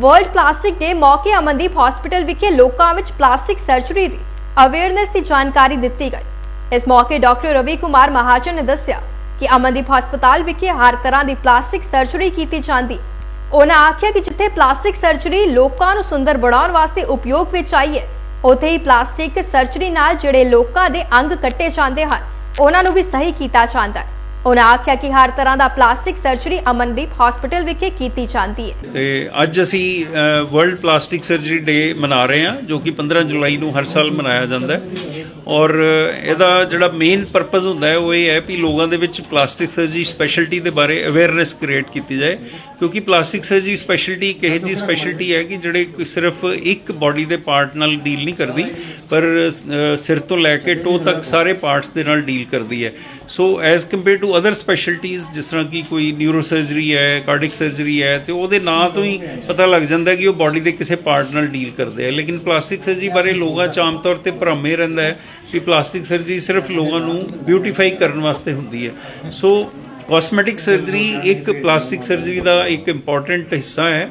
World plastic ਦੇ ਮੌਕੇ Amandeep hospital ਵਿਖੇ ਲੋਕਾਂ ਵਿੱਚ ਪਲਾਸਟਿਕ ਸਰਜਰੀ ਦੀ ਅਵੇਅਰਨੈਸ ਦੀ ਜਾਣਕਾਰੀ ਦਿੱਤੀ ਗਈ। ਇਸ ਮੌਕੇ ਡਾਕਟਰ ਰਵੀ ਕੁਮਾਰ ਮਹਾਜਨ ਨੇ ਦੱਸਿਆ ਕਿ ਅਮਨਦੀਪ ਹਸਪਤਾਲ ਵਿਖੇ ਹਰ ਤਰ੍ਹਾਂ ਦੀ ਪਲਾਸਟਿਕ ਸਰਜਰੀ ਕੀਤੀ ਜਾਂਦੀ। ਉਹਨਾਂ ਆਖਿਆ ਕਿ ਜਿੱਥੇ ਪਲਾਸਟਿਕ ਸਰਜਰੀ ਲੋਕਾਂ ਨੂੰ ਸੁੰਦਰ ਬਣਾਉਣ ਵਾਸਤੇ ਉਪਯੋਗ ਵਿੱਚ ਆਈ ਹੈ, ਉੱਥੇ ਹੀ ਪਲਾਸਟਿਕ ਸਰਜਰੀ ਨਾਲ ਜਿਹੜੇ ਲੋਕਾਂ ਦੇ ਅੰਗ ਕੱਟੇ ਜਾਂਦੇ ਹਨ, ਉਹਨਾਂ ਨੂੰ ਵੀ ਸਹੀ ਕੀਤਾ ਜਾਂਦਾ ਹੈ। ਉਹਨਾਂ ਆਖਿਆ ਕਿ ਹਰ ਤਰ੍ਹਾਂ ਦਾ ਪਲਾਸਟਿਕ ਸਰਜਰੀ ਅਮਨਦੀਪ ਹਸਪੀਟਲ ਵਿਖੇ ਕੀਤੀ ਜਾਂਦੀ ਹੈ। ਤੇ ਅੱਜ ਅਸੀਂ ਵਰਲਡ ਪਲਾਸਟਿਕ ਸਰਜਰੀ ਡੇ ਮਨਾ ਰਹੇ ਹਾਂ, ਜੋ ਕਿ 15 ਜੁਲਾਈ ਨੂੰ ਹਰ ਸਾਲ ਮਨਾਇਆ ਜਾਂਦਾ ਹੈ। ਔਰ ਇਹਦਾ ਜਿਹੜਾ ਮੇਨ ਪਰਪਸ ਹੁੰਦਾ ਹੈ, ਉਹ ਇਹ ਹੈ ਕਿ ਲੋਕਾਂ ਦੇ ਵਿੱਚ ਪਲਾਸਟਿਕ ਸਰਜਰੀ ਸਪੈਸ਼ਲਟੀ ਦੇ ਬਾਰੇ ਅਵੇਅਰਨੈਸ ਕ੍ਰੀਏਟ ਕੀਤੀ ਜਾਏ। ਕਿਉਂਕਿ ਪਲਾਸਟਿਕ ਸਰਜਰੀ ਸਪੈਸ਼ਲਟੀ ਇੱਕ ਇਹੋ ਜਿਹੀ ਸਪੈਸ਼ਲਟੀ ਹੈ ਕਿ ਜਿਹੜੇ ਸਿਰਫ ਇੱਕ ਬਾਡੀ ਦੇ ਪਾਰਟ ਨਾਲ ਡੀਲ ਨਹੀਂ ਕਰਦੀ, ਪਰ ਸਿਰ ਤੋਂ ਲੈ ਕੇ ਟੋ ਤੱਕ ਸਾਰੇ ਪਾਰਟਸ ਦੇ ਨਾਲ ਡੀਲ ਕਰਦੀ ਹੈ। So as compare to other specialities ਜਿਸ ਤਰ੍ਹਾਂ ਕਿ ਕੋਈ ਨਿਊਰੋ ਸਰਜਰੀ ਹੈ ਕਾਰਡਿਕ ਸਰਜਰੀ ਹੈ, ਤੇ ਉਹਦੇ ਨਾਂ ਤੋਂ ਹੀ ਪਤਾ ਲੱਗ ਜਾਂਦਾ ਕਿ ਉਹ ਬਾਡੀ ਦੇ ਕਿਸੇ ਪਾਰਟ ਨਾਲ ਡੀਲ ਕਰਦੇ ਆ। ਲੇਕਿਨ ਪਲਾਸਟਿਕ ਸਰਜਰੀ ਬਾਰੇ ਲੋਕਾਂ 'ਚ ਆਮ ਤੌਰ ਤੇ ਭਰਮ ਰਹਿੰਦਾ ਹੈ ਕਿ ਪਲਾਸਟਿਕ ਸਰਜਰੀ ਸਿਰਫ ਲੋਕਾਂ ਨੂੰ ਬਿਊਟੀਫਾਈ ਕਰਨ ਵਾਸਤੇ ਹੁੰਦੀ ਹੈ। ਸੋ ਕਾਸਮੈਟਿਕ ਸਰਜਰੀ ਇੱਕ ਪਲਾਸਟਿਕ ਸਰਜਰੀ ਦਾ ਇੱਕ ਇੰਪੋਰਟੈਂਟ ਹਿੱਸਾ ਹੈ।